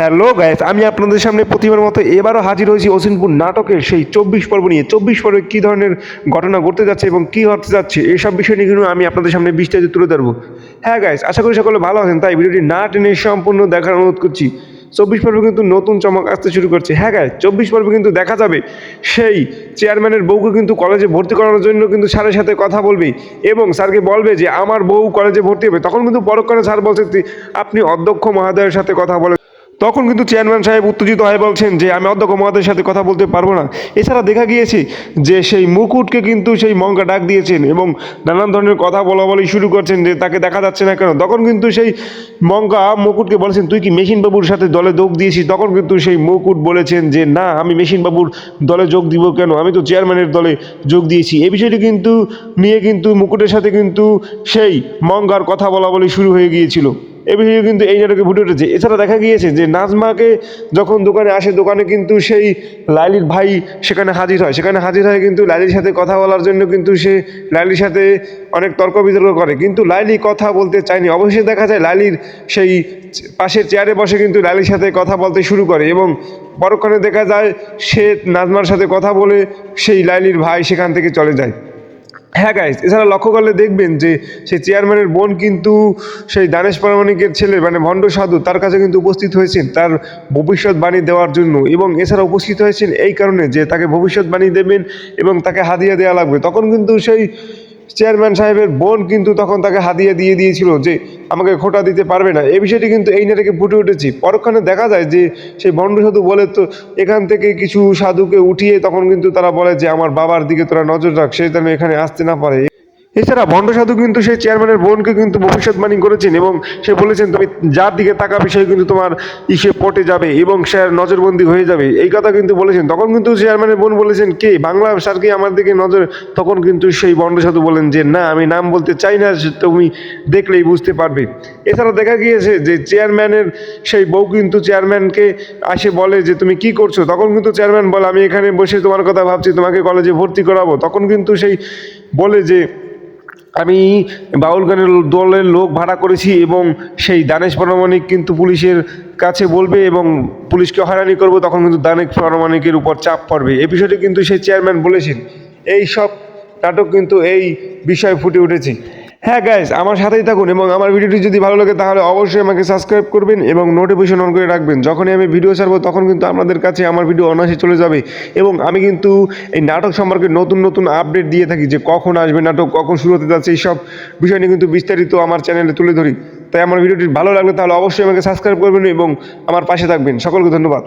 Hello guys আমি আপনাদের সামনে প্রতিবার মতো এবারও হাজির হয়েছি অসিনপুর নাটকের সেই চব্বিশ পর্ব নিয়ে। চব্বিশ পর্বে কী ধরনের ঘটনা ঘটতে যাচ্ছে এবং কী হতে যাচ্ছে, এসব বিষয় নিয়ে কিন্তু আমি আপনাদের সামনে বিস্তারিত তুলে ধরবো। হ্যাঁ গাইস আশা করি সকলে ভালো আছেন, তাই ভিডিওটি না টেনে সম্পূর্ণ দেখার অনুরোধ করছি। চব্বিশ পর্বে কিন্তু নতুন চমক আসতে শুরু করছে। হ্যাঁ গাইস চব্বিশ পর্বে কিন্তু দেখা যাবে। সেই চেয়ারম্যানের বউকে কিন্তু কলেজে ভর্তি করানোর জন্য কিন্তু স্যারের সাথে কথা বলবে এবং স্যারকে বলবে যে, আমার বউ কলেজে ভর্তি হবে। তখন কিন্তু পরক্ষণে স্যার বলছে আপনি অধ্যক্ষ মহাদয়ের সাথে কথা বলে তখন কিন্তু চেয়ারম্যান সাহেব উত্তেজিত হয়ে বলছেন যে, আমি অধ্যক্ষ মহাদের সাথে কথা বলতে পারব না। এছাড়া দেখা গিয়েছে যে, সেই মুকুটকে কিন্তু সেই মঙ্কা ডাক দিয়েছেন এবং নানান ধরনের কথা বলা বলি শুরু করছেন যে, তাকে দেখা যাচ্ছে না কেন? তখন কিন্তু সেই মঙ্কা মুকুটকে বলেছেন, তুই কি মেশিন বাবুর সাথে দলে যোগ দিয়েছিস? তখন কিন্তু সেই মুকুট বলেছেন যে, না, আমি মেশিন বাবুর দলে যোগ দিব কেন? আমি তো চেয়ারম্যানের দলে যোগ দিয়েছি। এই বিষয়টি কিন্তু নিয়ে কিন্তু মুকুটের সাথে কিন্তু সেই মঙ্গার কথা বলা বলি শুরু হয়ে গিয়েছিল। এ বিষয়ে কিন্তু এই নাটকে ফুটে উঠেছে। এছাড়া দেখা গিয়েছে যে নাজমাকে যখন দোকানে আসে, দোকানে কিন্তু সেই লাইলির ভাই সেখানে হাজির হয়। সেখানে হাজির হয় কিন্তু লাইলির সাথে কথা বলার জন্য কিন্তু সে লাইলির সাথে অনেক তর্ক বিতর্ক করে। কিন্তু লাইলি কথা বলতে চায়নি। অবশ্যই দেখা যায় লাইলির সেই পাশের চেয়ারে বসে কিন্তু লাইলির সাথে কথা বলতে শুরু করে এবং পরক্ষণে দেখা যায় সে নাজমার সাথে কথা বলে সেই লাইলির ভাই সেখান থেকে চলে যায়। হ্যাঁ গাইজ এছাড়া লক্ষ্য করলে দেখবেন যে সেই চেয়ারম্যানের বোন কিন্তু সেই দানেশ পারমাণিকের ছেলে মানে ভণ্ড সাধু, তার কাছে কিন্তু উপস্থিত হয়েছেন তার ভবিষ্যৎবাণী দেওয়ার জন্য। এবং এছাড়া উপস্থিত হয়েছেন এই কারণে যে তাকে ভবিষ্যৎবাণী দেবেন এবং তাকে হাদিয়া দেওয়া লাগবে। তখন কিন্তু সেই চেয়ারম্যান সাহেবের বোন কিন্তু তখন তাকে হাতিয়ে দিয়ে দিয়েছিল যে আমাকে খোটা দিতে পারবে না। এই বিষয়টি কিন্তু এই নাটকে ফুটে উঠেছি। পরক্ষণে দেখা যায় যে সেই বন্ড সাধু বলে তো এখান থেকে কিছু সাধুকে উঠিয়ে তখন কিন্তু তারা বলে যে, আমার বাবার দিকে তোরা নজর রাখ, সে যেন এখানে আসতে না পারে। এছাড়া ভণ্ড সাধু কিন্তু সেই চেয়ারম্যানের বোনকে কিন্তু ভবিষ্যৎবাণী করেছেন এবং সে বলেছেন, তুমি যার দিকে তাকা বিষয় কিন্তু তোমার ইসে পটে যাবে এবং সে আর নজরবন্দি হয়ে যাবে। এই কথা কিন্তু বলেছেন। তখন কিন্তু চেয়ারম্যানের বোন বলেছেন, কে? বাংলা স্যারকে আমার দিকে নজর তখন কিন্তু সেই ভণ্ড সাধু বলেন যে, না, আমি নাম বলতে চাই না তুমি দেখলেই বুঝতে পারবে। এছাড়া দেখা গিয়েছে যে চেয়ারম্যানের সেই বউ কিন্তু চেয়ারম্যানকে আসে বলে যে, তুমি কি করছ? তখন কিন্তু চেয়ারম্যান বলে, আমি এখানে বসে তোমার কথা ভাবছি, তোমাকে কলেজে ভর্তি করাবো। তখন কিন্তু সেই বলে যে আমি বাউল গানের দলের লোক ভাড়া করেছি এবং সেই দানেশ পারমাণিক কিন্তু পুলিশের কাছে বলবে এবং পুলিশকে হয়রানি করব, তখন কিন্তু দানেশ পারমাণিকের উপর চাপ পড়বে। এ বিষয়টি কিন্তু সেই চেয়ারম্যান বলেছেন। এই সব নাটক কিন্তু এই বিষয়ে ফুটে উঠেছে। হ্যাঁ গাইস আমার সাথেই থাকুন এবং আমার ভিডিওটি যদি ভালো লাগে তাহলে অবশ্যই আমাকে সাবস্ক্রাইব করবেন এবং নোটিফিকেশন অন করে রাখবেন। যখনই আমি ভিডিও ছাড়বো, তখন কিন্তু আপনাদের কাছে আমার ভিডিও অনায়াসে চলে যাবে এবং আমি কিন্তু এই নাটক সম্পর্কে নতুন নতুন আপডেট দিয়ে থাকি যে কখন আসবে নাটক, কখন শুরু হতে যাচ্ছে, এইসব বিষয় নিয়ে কিন্তু বিস্তারিত আমার চ্যানেলে তুলে ধরি। তাই আমার ভিডিওটি ভালো লাগলে তাহলে অবশ্যই আমাকে সাবস্ক্রাইব করবেন এবং আমার পাশে থাকবেন। সকলকে ধন্যবাদ।